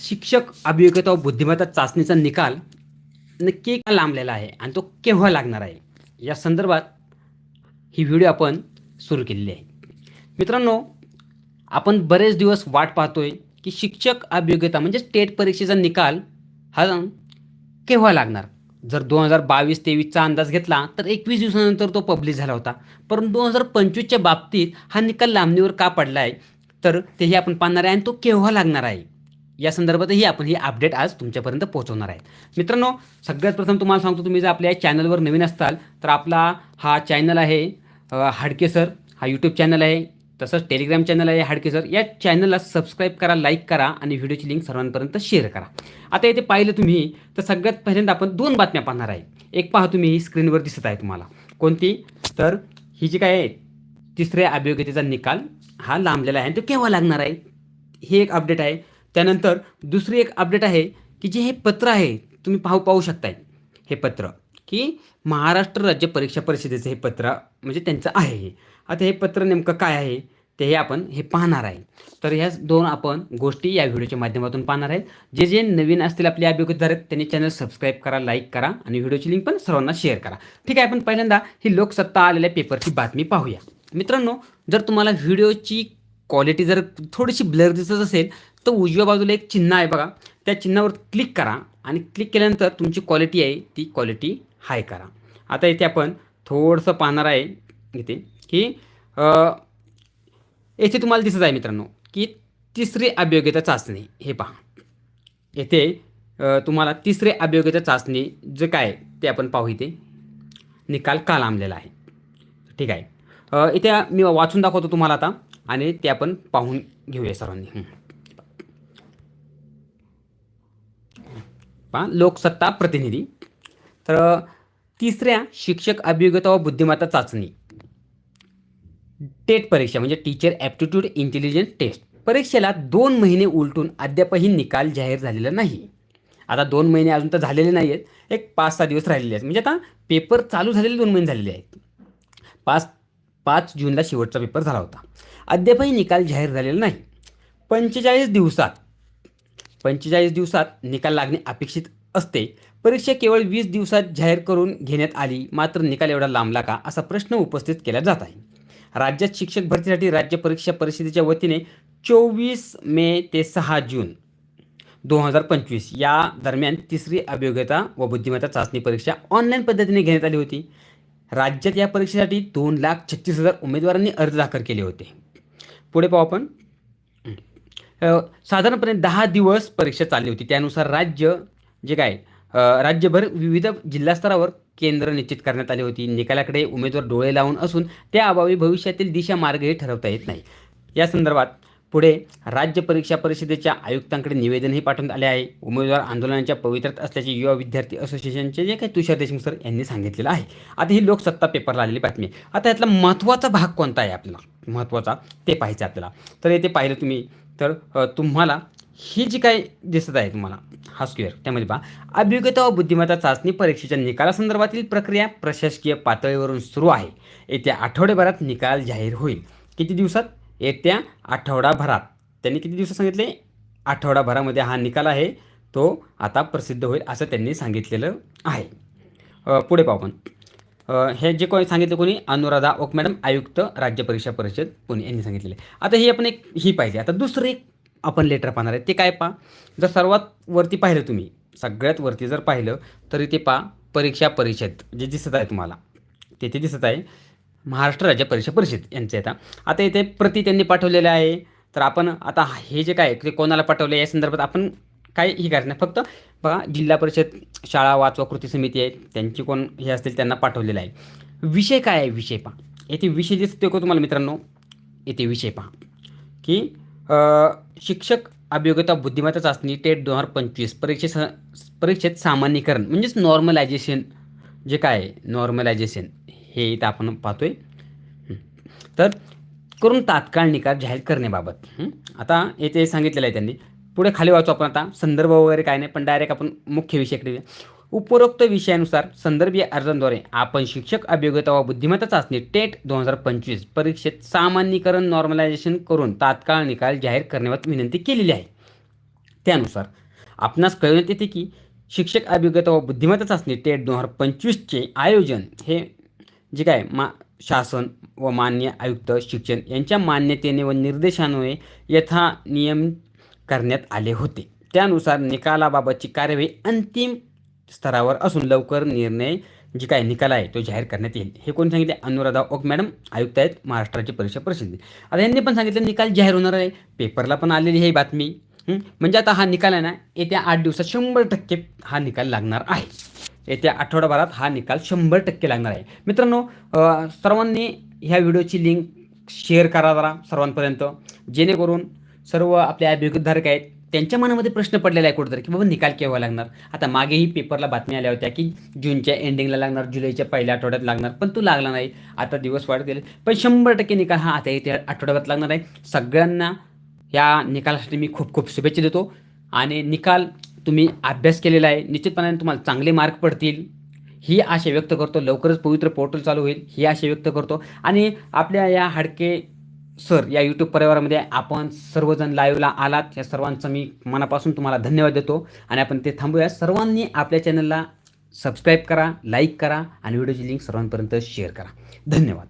शिक्षक अभियोग्यता व बुद्धिमत्ता चाचणीचा निकाल नक्की का लांबलेला आहे आणि तो केव्हा लागणार आहे? या संदर्भात ही व्हिडिओ आपण सुरू केलेली आहे. मित्रांनो आपण बरेच दिवस वाट पाहतोय की शिक्षक अभियोग्यता म्हणजे स्टेट परीक्षेचा निकाल हा केव्हा लागणार? जर दोन हजार बावीस तेवीसचा अंदाज घेतला तर एकवीस दिवसानंतर तो पब्लिश झाला होता. परंतु दोन हजार पंचवीसच्या बाबतीत हा निकाल लांबणीवर का पडला आहे तर तेही आपण पाहणार आहे आणि तो केव्हा लागणार आहे? या संदर्भातही आपण ही अपडेट आज तुमच्यापर्यंत पोहोचवणार आहेत. मित्रांनो सगळ्यात प्रथम तुम्हाला सांगतो तुम्ही जर आपल्या या चॅनलवर नवीन असताल तर आपला हा चॅनल आहे हाडके सर. हा यूट्यूब चॅनल आहे तसंच टेलिग्राम चॅनल आहे हाडके सर. या चॅनलला सबस्क्राईब करा लाईक करा आणि व्हिडिओची लिंक सर्वांपर्यंत शेअर करा. आता येथे पाहिलं तुम्ही तर सगळ्यात पहिल्यांदा आपण दोन बातम्या पाहणार आहे. एक पहा तुम्ही ही स्क्रीनवर दिसत आहे तुम्हाला. कोणती? तर ही जी काय आहे तिसऱ्या अभियोग्यतेचा निकाल हा लांबलेला आहे आणि तो केव्हा लागणार आहे? हे एक अपडेट आहे. त्यानंतर दुसरी एक अपडेट आहे की जे हे पत्र आहे तुम्ही पाहू पाहू शकताय. हे पत्र की महाराष्ट्र राज्य परीक्षा परिषदेचं हे पत्र म्हणजे त्यांचं आहे हे. आता हे पत्र नेमकं काय आहे ते हे आपण हे पाहणार आहे. तर ह्या दोन आपण गोष्टी या व्हिडिओच्या माध्यमातून पाहणार आहेत. जे जे नवीन असतील आपले अभिगतधारक त्यांनी चॅनल सबस्क्राईब करा लाईक करा आणि व्हिडिओची लिंक पण सर्वांना शेअर करा. ठीक आहे आपण पहिल्यांदा ही लोकसत्ता आलेल्या पेपरची बातमी पाहूया. मित्रांनो जर तुम्हाला व्हिडिओची क्वालिटी जर थोडीशी ब्लर दिसत असेल तर उजव्या बाजूला एक चिन्ह आहे बघा. त्या चिन्हावर क्लिक करा आणि क्लिक केल्यानंतर तुमची क्वालिटी आहे ती क्वालिटी हाय करा. आता इथे आपण थोडंसं पाहणार आहे इथे की येथे तुम्हाला दिसत आहे मित्रांनो की तिसरी अभियोग्यता चाचणी हे पहा. येथे तुम्हाला तिसरे अभियोग्यता चाचणी जे काय आहे ते आपण पाहू इथे. निकाल का लांबलेला आहे. ठीक आहे. इथे मी वाचून दाखवतो तुम्हाला आता आणि ते आपण पाहून घेऊया सर्वांनी. पहा लोकसत्ता प्रतिनिधी. तर तिसऱ्या शिक्षक अभियोग्यता व बुद्धिमत्ता चाचणी. टेट परीक्षा म्हणजे टीचर ॲप्टिट्यूड इंटेलिजन्स टेस्ट परीक्षेला दोन महिने उलटून अद्यापही निकाल जाहीर झालेला नाही. आता दोन महिने अजून तर झालेले नाही आहेत एक पाच सहा दिवस राहिलेले आहेत. म्हणजे आता पेपर चालू झालेले दोन महिने झालेले आहेत. पाच पाच जूनला शेवटचा पेपर झाला होता. अद्यापही निकाल जाहीर झालेला नाही. पंचेचाळीस दिवसात पंचेचाळीस दिवसात निकाल लागणे अपेक्षित असते. परीक्षा केवळ वीस दिवसात जाहीर करून घेण्यात आली मात्र निकाल एवढा लांबला का? असा प्रश्न उपस्थित केला जात आहे. राज्यात शिक्षक भरतीसाठी राज्य परीक्षा परिषदेच्या वतीने चोवीस मे ते सहा जून दोन हजार पंचवीस या दरम्यान तिसरी अभियोग्यता व बुद्धिमत्ता चाचणी परीक्षा ऑनलाईन पद्धतीने घेण्यात आली होती. राज्यात या परीक्षेसाठी दोन लाख छत्तीस हजार उमेदवारांनी अर्ज दाखल केले होते. पुढे पाहू आपण. साधारणपणे दहा दिवस परीक्षा चालली होती. त्यानुसार राज्य जे काय राज्यभर विविध जिल्हास्तरावर केंद्र निश्चित करण्यात आली होती. निकालाकडे उमेदवार डोळे लावून असून त्या अभावी भविष्यातील दिशा मार्गही ठरवता येत नाही. या संदर्भात पुढे राज्य परीक्षा परिषदेच्या आयुक्तांकडे निवेदनही पाठवण्यात आले आहे. उमेदवार आंदोलनाच्या पवित्र्यात असल्याचे युवा विद्यार्थी असोसिएशनचे जे काही तुषार देशमुख सर यांनी सांगितलेलं आहे. आता ही लोकसत्ता पेपरला आलेली बातमी. आता यातला महत्त्वाचा भाग कोणता आहे आपल्याला? महत्त्वाचा ते पाहायचं आपल्याला. तर येथे पाहिलं तुम्ही तर तुम्हाला ही जी काय दिसत आहे तुम्हाला हा स्क्वेअर त्यामध्ये पहा. अभियोग्यता व बुद्धिमत्ता चाचणी परीक्षेच्या निकालासंदर्भातील प्रक्रिया प्रशासकीय पातळीवरून सुरू आहे. येत्या आठवड्याभरात निकाल जाहीर होईल. किती दिवसात? येत्या आठवडाभरात. त्यांनी किती दिवसात सांगितले? आठवडाभरामध्ये हा निकाल आहे. तो आता प्रसिद्ध होईल असं त्यांनी सांगितलेलं आहे. पुढे पाहू आपण. हे जे कोणी सांगितलं कोणी अनुराधा ओक मॅडम आयुक्त राज्य परीक्षा परिषद पुणे यांनी सांगितलेले आहे. आता ही आपण एक ही पाहिजे. आता दुसरं एक आपण लेटर पाहणार आहे. ते काय पहा? जर सर्वात वरती पाहिलं तुम्ही सगळ्यात वरती जर पाहिलं तर इथे पहा परीक्षा परिषद जे दिसत आहे तुम्हाला तेथे दिसत आहे महाराष्ट्र राज्य परीक्षा परिषद यांचे आता. आता इथे प्रति त्यांनी पाठवलेलं आहे. तर आपण आता हे जे काय ते कोणाला पाठवले या संदर्भात आपण काही ही करायचं नाही. फक्त बघा जिल्हा परिषद शाळा वाचवा कृती समिती आहे त्यांची कोण हे असतील त्यांना पाठवलेलं आहे. विषय काय आहे? विषय पहा. येथे विषय दिसतो का तुम्हाला मित्रांनो येथे विषय पहा. की शिक्षक अभियोग्यता बुद्धिमत्ता चाचणी टेट दोन हजार पंचवीस परीक्षेस परीक्षेत सामान्यीकरण म्हणजेच नॉर्मलायझेशन जे काय आहे? नॉर्मलायझेशन हे इथं आपण पाहतोय. तर करून तात्काळ निकाल जाहीर करण्याबाबत. आता येथे सांगितलेलं आहे त्यांनी पुढे खाली वाचू आपण आता. संदर्भ वगैरे काय नाही पण डायरेक्ट आपण मुख्य विषयाकडे उपरोक्त विषयानुसार संदर्भीय अर्जांद्वारे आपण शिक्षक अभियोग्यता व बुद्धिमत्ता चाचणी टेट दोन हजार पंचवीस परीक्षेत सामान्यीकरण नॉर्मलायझेशन करून तात्काळ निकाल जाहीर करण्यावर विनंती केलेली आहे. त्यानुसार आपणास कळवण्यात येते की शिक्षक अभिज्ञता व बुद्धिमत्ता चाचणी टेट दोन हजार पंचवीसचे आयोजन हे जे काय मा शासन व मान्य आयुक्त शिक्षण यांच्या मान्यतेने व निर्देशान्वये यथा नियम करण्यात आले होते. त्यानुसार निकालाबाबतची कार्यवाही अंतिम स्तरावर असून लवकर निर्णय जे काय निकाल आहे तो जाहीर करण्यात येईल. हे कोण सांगितले? अनुराधा ओक मॅडम आयुक्त आहेत महाराष्ट्राची परीक्षा परिषद आता यांनी पण सांगितलं निकाल जाहीर होणार आहे. पेपरला पण आलेली आहे ही बातमी. म्हणजे आता हा निकाल आहे ना येत्या आठ दिवसात शंभर टक्के हा निकाल लागणार आहे. येत्या आठवडाभरात हा निकाल शंभर टक्के लागणार आहे. मित्रांनो सर्वांनी ह्या व्हिडिओची लिंक शेअर करा जरा सर्वांपर्यंत. जेणेकरून सर्व आपले अभियोगधारक आहेत त्यांच्या मनामध्ये प्रश्न पडलेला आहे कुठेतरी की बाबा निकाल केव्हा लागणार? आता मागेही पेपरला बातम्या आल्या होत्या की जूनच्या एंडिंगला लागणार जुलैच्या पहिल्या आठवड्यात लागणार पण तो लागला नाही. आता दिवस वाढत गेले पण शंभर टक्के निकाल हा आता येत्या आठवड्यात लागणार आहे. सगळ्यांना या निकालासाठी मी खूप खूप शुभेच्छा देतो. आणि निकाल तुम्ही अभ्यास केलेला आहे निश्चितपणाने तुम्हाला चांगले मार्क पडतील. ही आशा व्यक्त करतो. लवकरच पवित्र पोर्टल चालू होईल ही आशा व्यक्त करतो. आणि आपल्या या हाडके सर या यूट्यूब परिवारामध्ये आपण सर्वजण लाईव्हला आलात. या सर्वांचं मी मनापासून तुम्हाला धन्यवाद देतो. आणि आपण ते थांबूया. सर्वांनी आपल्या चॅनलला सबस्क्राईब करा लाईक करा आणि व्हिडिओची लिंक सर्वांपर्यंत शेअर करा. धन्यवाद.